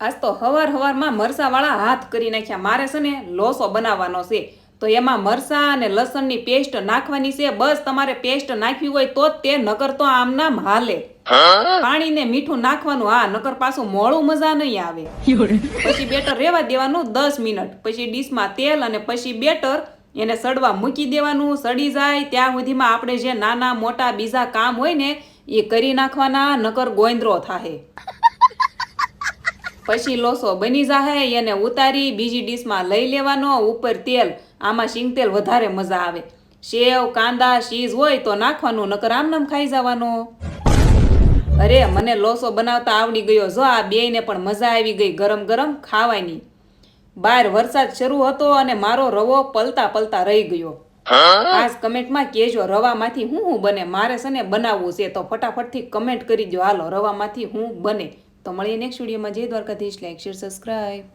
આજ તો હવાર હવારમાં મરસાવાળા હાથ કરી નાખ્યા. મારે છે ને લોસો બનાવવાનો છે. તો એમાં મરસા અને લસણની પેસ્ટ નાખવાની છે. બસ તમારે પેસ્ટ નાખવી હોય તો તે, નકર તો આમ નામ હાલે. પાણી ને મીઠું નાખવાનું, હા, નકર પાછું મોળું મજા નહીં આવે. પછી બેટર રેવા દેવાનું દસ મિનિટ. પછી ડીશમાં તેલ અને પછી બેટર એને સડવા મૂકી દેવાનું. સડી જાય, ત્યાં સુધીમાં આપણે જે નાના મોટા બીજા કામ હોય ને, એ કરી નાખવાના, નકર ગોંદરો થાહે. પછી લોસો બની જાહે, એને ઉતારી બીજી ડીશમાં લઈ લેવાનો, ઉપર તેલ, આમાં શીંગ તેલ વધારે મજા આવે. સેવ, કાંદા, શીઝ હોય તો નાખવાનું, નકર આમ ખાઈ જવાનો. અરે, મને લોસો બનાવતા આવડી ગયો. જો આ બેયને પણ મજા આવી ગઈ ગરમ ગરમ ખાવાની. બહાર વરસાદ શરૂ હતો અને મારો રવો પલતા પલતા રહી ગયો. ખાસ કમેન્ટમાં કહેજો, રવામાંથી હું હું બને? મારે છે ને બનાવવું છે, તો ફટાફટથી કમેન્ટ કરી દો હાલો, રવામાંથી હું બને? તો મળીએ નેક્સ્ટ વિડીયોમાં જય દ્વારકાધીશ. Like share subscribe